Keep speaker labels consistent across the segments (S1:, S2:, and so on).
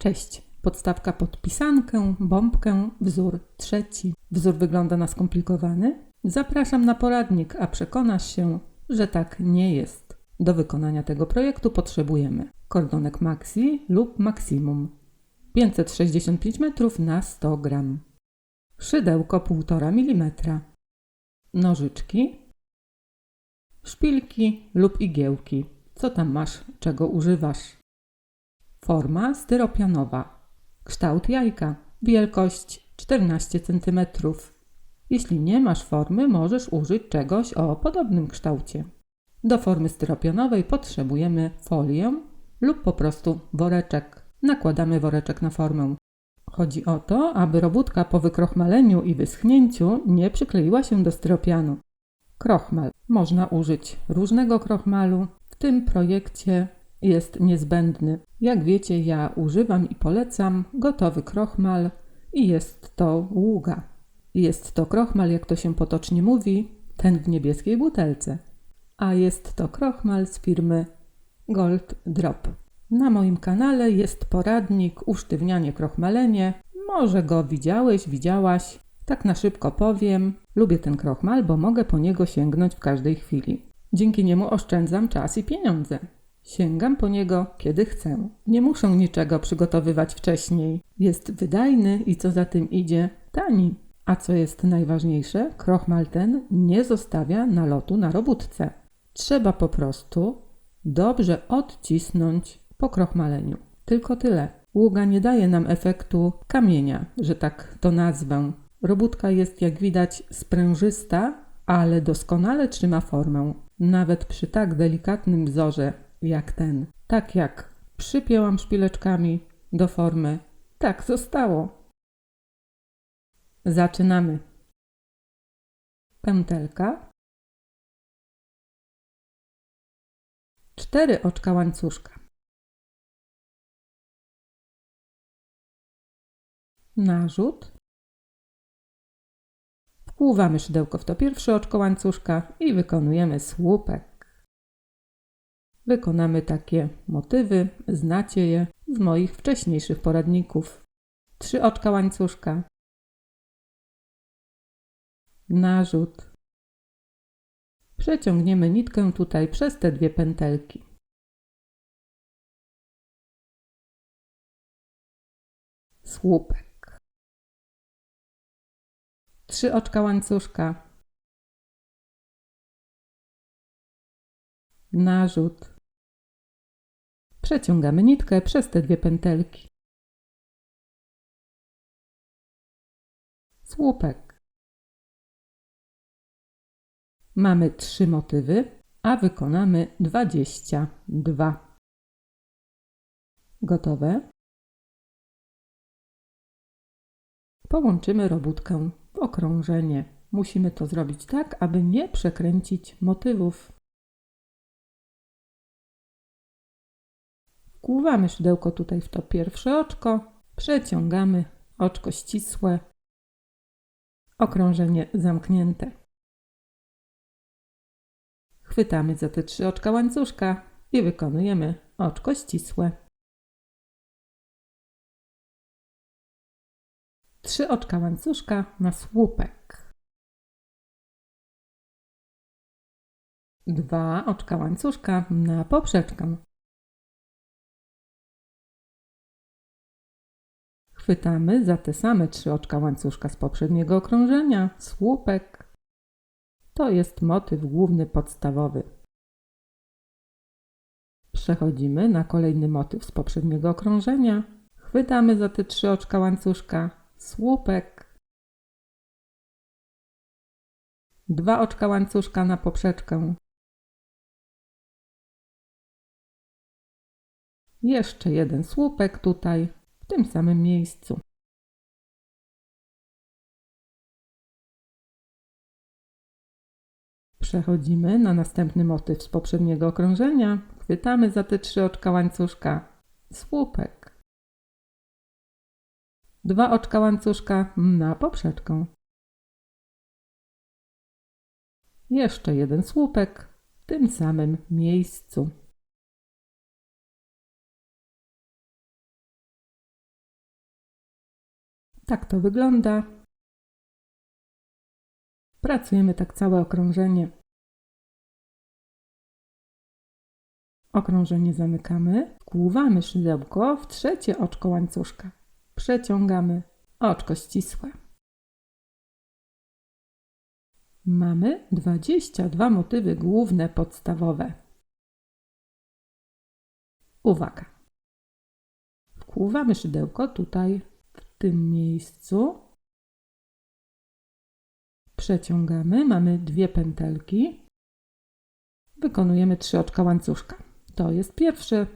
S1: Cześć. Podstawka pod pisankę, bombkę, wzór trzeci. Wzór wygląda na skomplikowany? Zapraszam na poradnik, a przekonasz się, że tak nie jest. Do wykonania tego projektu potrzebujemy kordonek maxi lub maximum 565 metrów na 100 gram, szydełko 1,5 mm, nożyczki, szpilki lub igiełki. Co tam masz, czego używasz? Forma styropianowa. Kształt jajka. Wielkość 14 cm. Jeśli nie masz formy, możesz użyć czegoś o podobnym kształcie. Do formy styropianowej potrzebujemy folię lub po prostu woreczek. Nakładamy woreczek na formę. Chodzi o to, aby robótka po wykrochmaleniu i wyschnięciu nie przykleiła się do styropianu. Krochmal. Można użyć różnego krochmalu. W tym projekcie jest niezbędny. Jak wiecie, ja używam i polecam gotowy krochmal i jest to ługa. Jest to krochmal, jak to się potocznie mówi, ten w niebieskiej butelce. A jest to krochmal z firmy Gold Drop. Na moim kanale jest poradnik usztywnianie krochmalenie. Może go widziałeś, widziałaś. Tak na szybko powiem. Lubię ten krochmal, bo mogę po niego sięgnąć w każdej chwili. Dzięki niemu oszczędzam czas i pieniądze. Sięgam po niego, kiedy chcę. Nie muszę niczego przygotowywać wcześniej. Jest wydajny i co za tym idzie, tani. A co jest najważniejsze, krochmal ten nie zostawia nalotu na robótce. Trzeba po prostu dobrze odcisnąć po krochmaleniu. Tylko tyle. Ługa nie daje nam efektu kamienia, że tak to nazwę. Robótka jest, jak widać, sprężysta, ale doskonale trzyma formę. Nawet przy tak delikatnym wzorze jak ten. Tak jak przypięłam szpileczkami do formy, tak zostało. Zaczynamy. Pętelka. Cztery oczka łańcuszka. Narzut. Wkłuwamy szydełko w to pierwsze oczko łańcuszka i wykonujemy słupek. Wykonamy takie motywy, znacie je z moich wcześniejszych poradników. Trzy oczka łańcuszka, narzut. Przeciągniemy nitkę tutaj przez te dwie pętelki. Słupek. Trzy oczka łańcuszka. Narzut. Przeciągamy nitkę przez te dwie pętelki. Słupek. Mamy trzy motywy, a wykonamy 22. Gotowe? Połączymy robótkę w okrążenie. Musimy to zrobić tak, aby nie przekręcić motywów. Wkłuwamy szydełko tutaj w to pierwsze oczko, przeciągamy oczko ścisłe, okrążenie zamknięte. Chwytamy za te trzy oczka łańcuszka i wykonujemy oczko ścisłe. Trzy oczka łańcuszka na słupek. Dwa oczka łańcuszka na poprzeczkę. Chwytamy za te same trzy oczka łańcuszka z poprzedniego okrążenia, słupek. To jest motyw główny podstawowy. Przechodzimy na kolejny motyw z poprzedniego okrążenia. Chwytamy za te trzy oczka łańcuszka, słupek. Dwa oczka łańcuszka na poprzeczkę. Jeszcze jeden słupek tutaj tym samym miejscu. Przechodzimy na następny motyw z poprzedniego okrążenia. Chwytamy za te trzy oczka łańcuszka. Słupek. Dwa oczka łańcuszka na poprzeczkę. Jeszcze jeden słupek w tym samym miejscu. Tak to wygląda. Pracujemy tak całe okrążenie. Okrążenie zamykamy, wkłuwamy szydełko w trzecie oczko łańcuszka. Przeciągamy oczko ścisłe. Mamy 22 motywy główne podstawowe. Uwaga! Wkłuwamy szydełko tutaj, tym miejscu. Przeciągamy, mamy dwie pętelki. Wykonujemy trzy oczka łańcuszka. To jest pierwsze,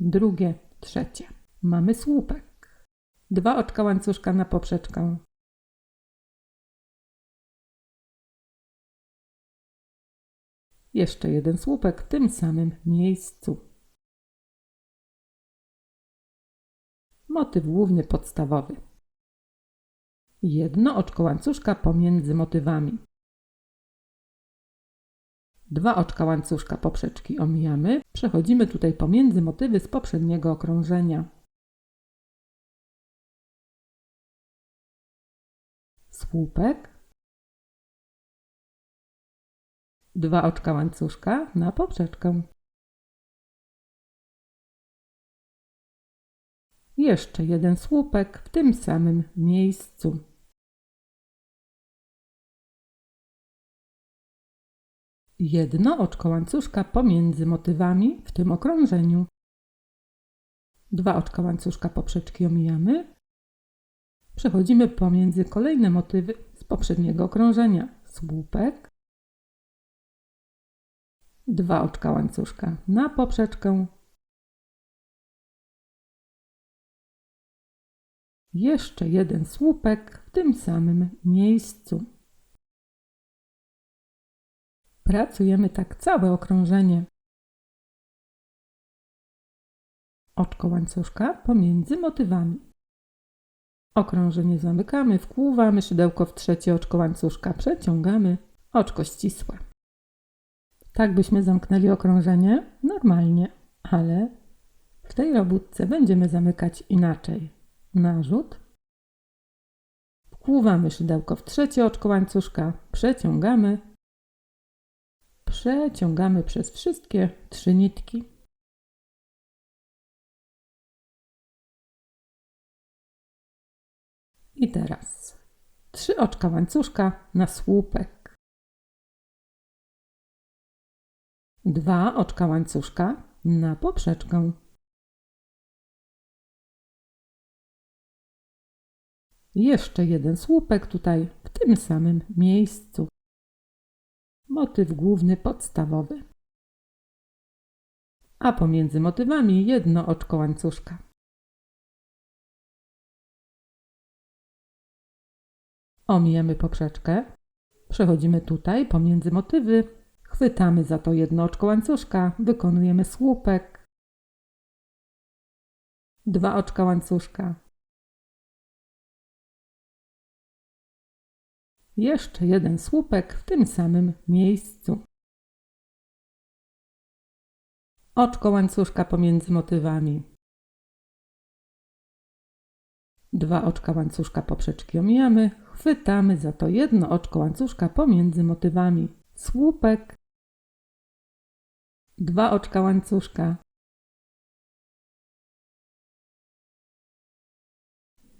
S1: drugie, trzecie. Mamy słupek. Dwa oczka łańcuszka na poprzeczkę. Jeszcze jeden słupek w tym samym miejscu. Motyw główny podstawowy. Jedno oczko łańcuszka pomiędzy motywami. Dwa oczka łańcuszka poprzeczki omijamy. Przechodzimy tutaj pomiędzy motywy z poprzedniego okrążenia. Słupek. Dwa oczka łańcuszka na poprzeczkę. Jeszcze jeden słupek w tym samym miejscu. Jedno oczko łańcuszka pomiędzy motywami w tym okrążeniu. Dwa oczka łańcuszka poprzeczki omijamy. Przechodzimy pomiędzy kolejne motywy z poprzedniego okrążenia. Słupek. Dwa oczka łańcuszka na poprzeczkę. Jeszcze jeden słupek w tym samym miejscu. Pracujemy tak całe okrążenie. Oczko łańcuszka pomiędzy motywami. Okrążenie zamykamy, wkłuwamy szydełko w trzecie oczko łańcuszka, przeciągamy oczko ścisłe. Tak byśmy zamknęli okrążenie normalnie, ale w tej robótce będziemy zamykać inaczej. Narzut. Wkłuwamy szydełko w trzecie oczko łańcuszka, przeciągamy przeciągamy przez wszystkie trzy nitki. I teraz trzy oczka łańcuszka na słupek. Dwa oczka łańcuszka na poprzeczkę. Jeszcze jeden słupek tutaj w tym samym miejscu. Motyw główny podstawowy. A pomiędzy motywami jedno oczko łańcuszka. Omijamy poprzeczkę. Przechodzimy tutaj pomiędzy motywy. Chwytamy za to jedno oczko łańcuszka. Wykonujemy słupek. Dwa oczka łańcuszka. Jeszcze jeden słupek w tym samym miejscu. Oczko łańcuszka pomiędzy motywami. Dwa oczka łańcuszka poprzeczki omijamy, chwytamy za to jedno oczko łańcuszka pomiędzy motywami. Słupek. Dwa oczka łańcuszka.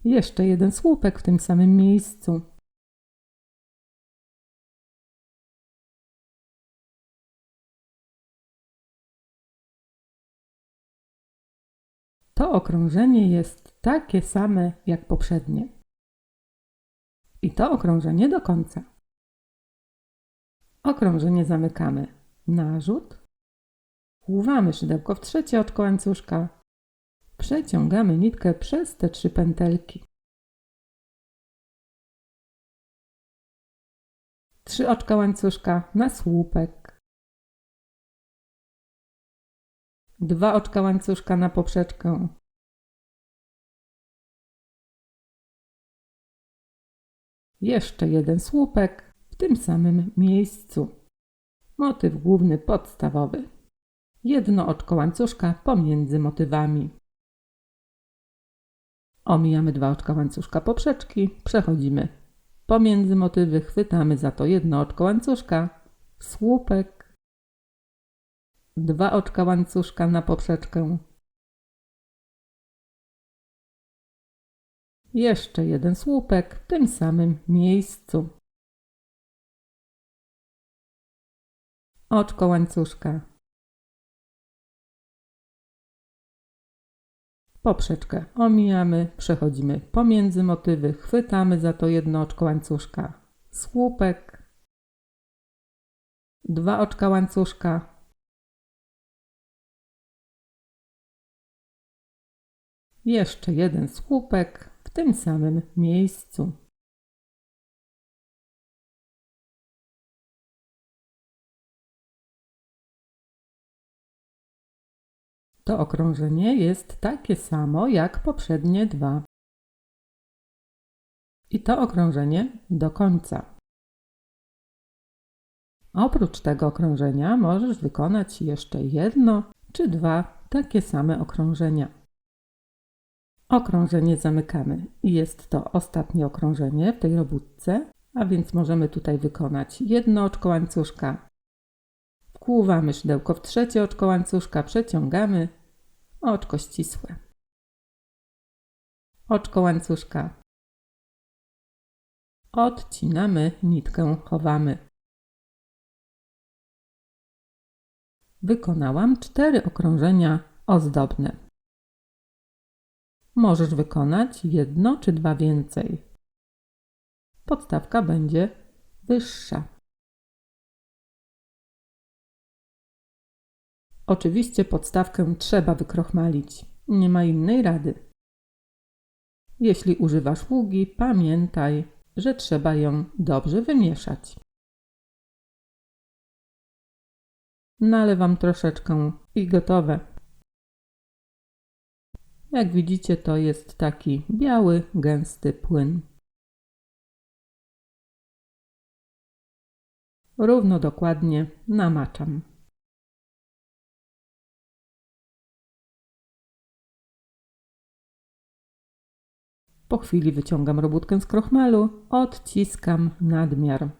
S1: Jeszcze jeden słupek w tym samym miejscu. To okrążenie jest takie same jak poprzednie. I to okrążenie do końca. Okrążenie zamykamy. Narzut. Wkłuwamy szydełko w trzecie oczko łańcuszka. Przeciągamy nitkę przez te trzy pętelki. Trzy oczka łańcuszka na słupek. Dwa oczka łańcuszka na poprzeczkę. Jeszcze jeden słupek w tym samym miejscu. Motyw główny podstawowy. Jedno oczko łańcuszka pomiędzy motywami. Omijamy dwa oczka łańcuszka poprzeczki, przechodzimy pomiędzy motywy, chwytamy za to jedno oczko łańcuszka, słupek, dwa oczka łańcuszka na poprzeczkę, jeszcze jeden słupek w tym samym miejscu. Oczko łańcuszka. Poprzeczkę omijamy, przechodzimy pomiędzy motywy, chwytamy za to jedno oczko łańcuszka. Słupek. Dwa oczka łańcuszka. Jeszcze jeden słupek w tym samym miejscu. To okrążenie jest takie samo jak poprzednie dwa. I to okrążenie do końca. Oprócz tego okrążenia możesz wykonać jeszcze jedno czy dwa takie same okrążenia. Okrążenie zamykamy i jest to ostatnie okrążenie w tej robótce, a więc możemy tutaj wykonać jedno oczko łańcuszka, Wkłuwamy szydełko w trzecie oczko łańcuszka, przeciągamy, oczko ścisłe. Oczko łańcuszka. Odcinamy, nitkę chowamy. Wykonałam cztery okrążenia ozdobne. Możesz wykonać jedno czy dwa więcej. Podstawka będzie wyższa. Oczywiście podstawkę trzeba wykrochmalić. Nie ma innej rady. Jeśli używasz ługi, pamiętaj, że trzeba ją dobrze wymieszać. Nalewam troszeczkę i gotowe. Jak widzicie, to jest taki biały, gęsty płyn. Równo dokładnie namaczam. Po chwili wyciągam robótkę z krochmalu, odciskam nadmiar.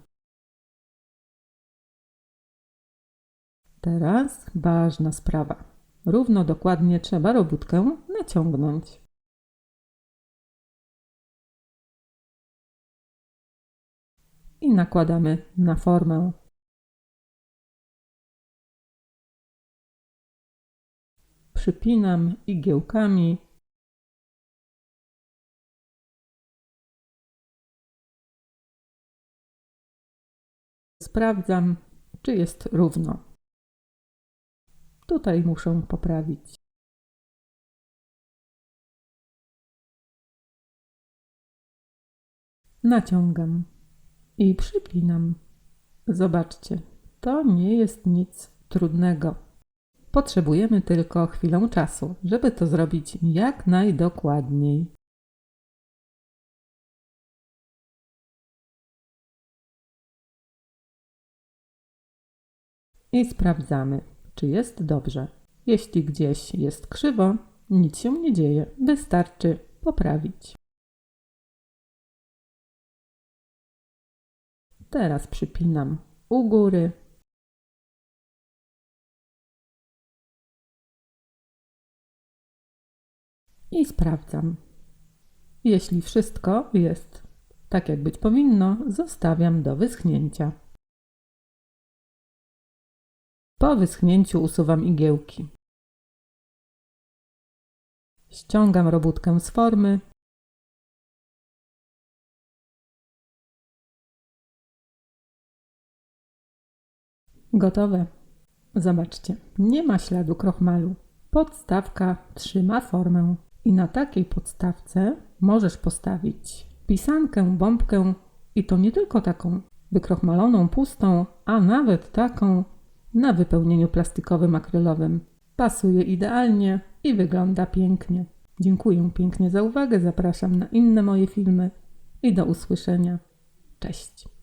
S1: Teraz ważna sprawa. Równo dokładnie trzeba robótkę naciągnąć. I nakładamy na formę. Przypinam igiełkami Sprawdzam, czy jest równo. Tutaj muszę poprawić. Naciągam i przypinam. Zobaczcie, to nie jest nic trudnego. Potrzebujemy tylko chwilę czasu, żeby to zrobić jak najdokładniej. i sprawdzamy, czy jest dobrze. Jeśli gdzieś jest krzywo, nic się nie dzieje, wystarczy poprawić. Teraz przypinam u góry. I sprawdzam. Jeśli wszystko jest tak, jak być powinno, zostawiam do wyschnięcia. Po wyschnięciu usuwam igiełki. Ściągam robótkę z formy. Gotowe. Zobaczcie, nie ma śladu krochmalu. Podstawka trzyma formę i na takiej podstawce możesz postawić pisankę, bombkę i to nie tylko taką wykrochmaloną, pustą, a nawet taką na wypełnieniu plastikowym akrylowym. Pasuje idealnie i wygląda pięknie. Dziękuję pięknie za uwagę, zapraszam na inne moje filmy i do usłyszenia. Cześć.